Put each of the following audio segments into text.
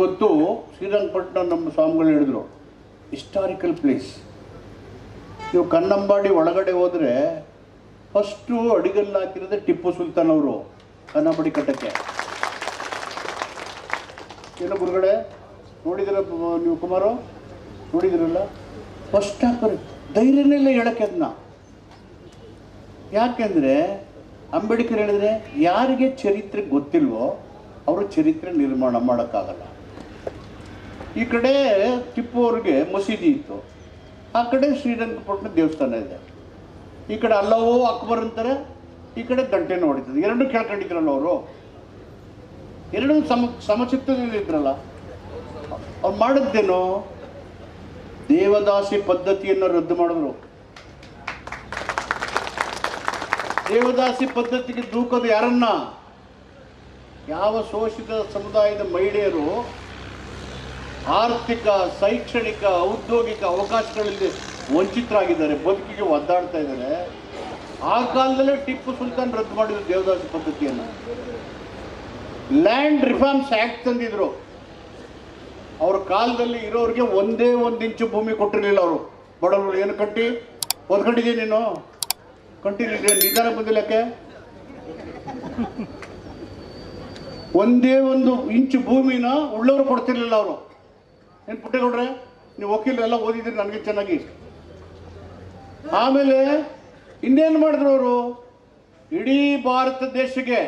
ಇವತ್ತು ಶ್ರೀರಂಗಪಟ್ಟಣ ನಮ್ಮ ಸ್ವಾಮಿಗಳು ಹೇಳಿದ್ರು ಹಿಸ್ಟಾರಿಕಲ್ ಪ್ಲೇಸ್ ನೀವು ಕನ್ನಂಬಾಡಿ ಒಳಗಡೆ ಹೋದರೆ ಫಸ್ಟು ಅಡಿಗಲ್ಲಿ ಹಾಕಿರೋದೆ ಟಿಪ್ಪು ಸುಲ್ತಾನ್ ಅವರು ಕನ್ನಂಬಾಡಿ ಕಟ್ಟಕ್ಕೆ. ಏನು ಗುರುಗಡೆ ನೋಡಿದಿರ ನೀವು ಕುಮಾರು? ನೋಡಿದಿರಲ್ಲ? ಫಸ್ಟ್ ಹಾಕೋರು ಧೈರ್ಯನೇ ಇಲ್ಲ ಹೇಳಕ್ಕೆ ಅದನ್ನ. ಯಾಕೆಂದರೆ, ಅಂಬೇಡ್ಕರ್ ಹೇಳಿದ್ರೆ ಯಾರಿಗೆ ಚರಿತ್ರೆ ಗೊತ್ತಿಲ್ವೋ, ಅವರು ಚರಿತ್ರೆ ನಿರ್ಮಾಣ ಮಾಡೋಕ್ಕಾಗಲ್ಲ. ಈ ಕಡೆ ಟಿಪ್ಪು ಅವ್ರಿಗೆ ಮಸೀದಿ ಇತ್ತು. ಆ ಕಡೆ ಶ್ರೀರಂಗಪಟ್ಟಣ ದೇವಸ್ಥಾನ ಇದೆ. ಈ ಕಡೆ ಅಲ್ಲವೋ ಅಕ್ಬರ್ ಅಂತಾರೆ, ಈ ಕಡೆ ಗಂಟೆ ಹೊಡಿತದೆ. ಎರಡೂ ಕೇಳ್ಕೊಂಡಿದ್ರಲ್ಲ ಅವರು? ಎರಡೂ ಸಮ ಸಮಚಿತ್ತದಲ್ಲಿ ಅವ್ರು ಮಾಡಿದ್ದೇನು? ದೇವದಾಸಿ ಪದ್ಧತಿಯನ್ನು ರದ್ದು ಮಾಡಿದ್ರು. ದೇವದಾಸಿ ಪದ್ಧತಿಗೆ ದೂಕದು ಯಾರನ್ನ? ಯಾವ ಶೋಷಿತ ಸಮುದಾಯದ ಮಹಿಳೆಯರು ಆರ್ಥಿಕ, ಶೈಕ್ಷಣಿಕ, ಔದ್ಯೋಗಿಕ ಅವಕಾಶಗಳಲ್ಲಿ ವಂಚಿತರಾಗಿದ್ದಾರೆ, ಬದುಕಿಗೆ ಒದ್ದಾಡ್ತಾ ಇದ್ದಾರೆ. ಆ ಕಾಲದಲ್ಲೇ ಟಿಪ್ಪು ಸುಲ್ತಾನ್ ರದ್ದು ಮಾಡಿದ್ರು ದೇವದಾಸ ಪದ್ಧತಿಯನ್ನು. ಲ್ಯಾಂಡ್ ರಿಫಾರ್ಮ್ಸ್ ಆ್ಯಕ್ಟ್ ತಂದಿದ್ರು. ಅವ್ರ ಕಾಲದಲ್ಲಿ ಇರೋರಿಗೆ ಒಂದೇ ಒಂದು ಇಂಚು ಭೂಮಿ ಕೊಟ್ಟಿರಲಿಲ್ಲ ಅವರು. ಬಡವರು ಏನು ಕಟ್ಟಿ ಓದ್ಕೊಂಡಿದ್ದೀನಿ ನೀನು? ಕಂಟಿನ್ಯೂ ನಿಧಾನ ಬಂದಿಲ್ಲಕ್ಕೆ ಒಂದೇ ಒಂದು ಇಂಚು ಭೂಮಿನ ಉಳ್ಳವರು ಕೊಡ್ತಿರ್ಲಿಲ್ಲ ಅವರು. ಏನು ಪುಟ್ಟೇಗೌಡ್ರೆ ನೀವು ವಕೀಲರೆಲ್ಲ ಓದಿದ್ರಿ ನನಗೆ ಚೆನ್ನಾಗಿ. ಆಮೇಲೆ ಇನ್ನೇನು ಮಾಡಿದ್ರು ಅವರು? ಇಡೀ ಭಾರತ ದೇಶಕ್ಕೆ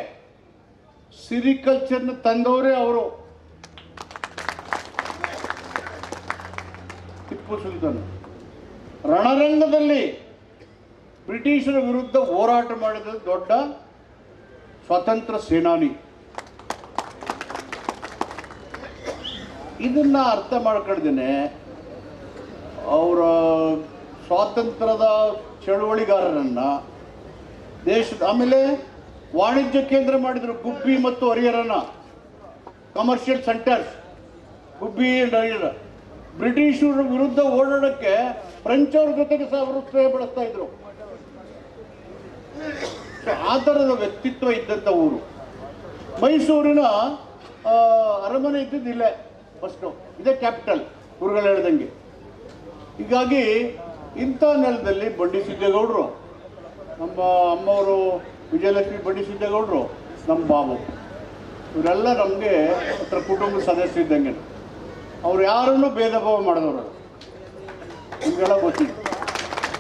ಸಿರಿಕಲ್ಚರ್ನ ತಂದವರೇ ಅವರು. ಟಿಪ್ಪು ಸುಲ್ತಾನ್. ರಣರಂಗದಲ್ಲಿ ಬ್ರಿಟಿಷರ ವಿರುದ್ಧ ಹೋರಾಟ ಮಾಡಿದ ದೊಡ್ಡ ಸ್ವತಂತ್ರ ಸೇನಾನಿ. ಇದನ್ನ ಅರ್ಥ ಮಾಡ್ಕೊಂಡಿದ್ದೇನೆ. ಅವರ ಸ್ವಾತಂತ್ರ್ಯದ ಚಳುವಳಿಗಾರರನ್ನ ದೇಶದ, ಆಮೇಲೆ ವಾಣಿಜ್ಯ ಕೇಂದ್ರ ಮಾಡಿದರು ಗುಬ್ಬಿ ಮತ್ತು ಹರಿಹರನ commercial centres Gubbi and Harihara ಬ್ರಿಟಿಷರ ವಿರುದ್ಧ ಓಡಾಡಕ್ಕೆ ಫ್ರೆಂಚ್ ಅವ್ರ ಜೊತೆಗೆ ಸಹ ಅವರು ಸ್ಪ್ರೇ ಬಳಸ್ತಾ ಇದ್ರು. ಆ ಥರದ ವ್ಯಕ್ತಿತ್ವ ಇದ್ದಂಥ ಊರು. ಮೈಸೂರಿನ ಅರಮನೆ ಇದ್ದಿದ್ದಿಲ್ಲ. ಫಸ್ಟು ಇದೇ ಕ್ಯಾಪಿಟಲ್ ಗುರುಗಳು ಹೇಳ್ದಂಗೆ. ಹೀಗಾಗಿ ಇಂಥ ನೆಲದಲ್ಲಿ ಬಂಡಿ ಸಿದ್ದೇಗೌಡರು ನಮ್ಮ ಅಮ್ಮವರು ವಿಜಯಲಕ್ಷ್ಮಿ ಬಂಡಿ ಸಿದ್ದೇಗೌಡರು ನಮ್ಮ ಬಾಬು. ಇವರೆಲ್ಲ ನಮಗೆ ಹತ್ರ ಕುಟುಂಬದ ಸದಸ್ಯ ಇದ್ದಂಗೆ. ಅವ್ರು ಯಾರನ್ನೂ ಭೇದ ಭಾವ ಮಾಡಿದವರು ನಿಮಗೆಲ್ಲ ಗೊತ್ತಿತ್ತು